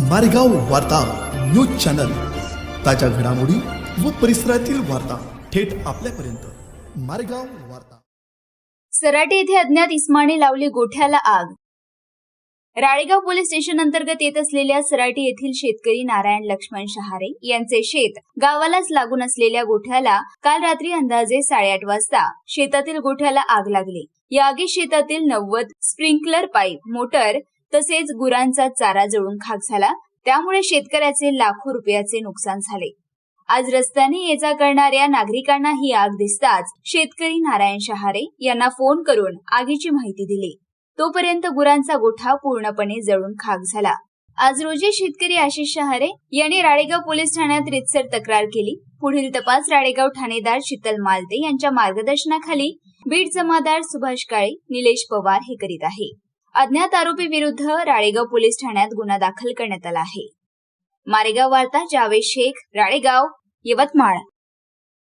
मारेगाव वार्ता news channel. ताज्या घडामोडी व परिसरातील वार्ता थेट आपल्यापर्यंत. मारेगाव वार्ता. सराटे येथे अज्ञात इस्माने लावली गोठ्याला आग. राळेगाव पोलीस स्टेशन अंतर्गत येत असलेल्या सराटी येथील शेतकरी नारायण लक्ष्मण शहारे यांचे शेत गावालाच लागून असलेल्या गोठ्याला काल रात्री अंदाजे साडेआठ वाजता शेतातील गोठ्याला आग लागली. या आगीत शेतातील नव्वद स्प्रिंकलर पाईप मोटर तसेच गुरांचा चारा जळून खाक झाला. त्यामुळे शेतकऱ्याचे लाखो रुपयाचे नुकसान झाले. आज रस्त्याने ये जा करणाऱ्या नागरिकांना ही आग दिसताच शेतकरी नारायण शहारे यांना फोन करून आगीची माहिती दिली. तोपर्यंत गुरांचा गोठा पूर्णपणे जळून खाक झाला. आज रोजी शेतकरी आशिष शहारे यांनी राळेगाव पोलीस ठाण्यात रितसर तक्रार केली. पुढील तपास राळेगाव ठाणेदार शीतल मालते यांच्या मार्गदर्शनाखाली बीड जमादार सुभाष काळे निलेश पवार हे करीत आहे. अज्ञात आरोपी विरुद्ध राळेगाव पोलीस ठाण्यात गुन्हा दाखल करण्यात आला आहे. मारेगाव वार्ता जावेद शेख राळेगाव यवतमाळ.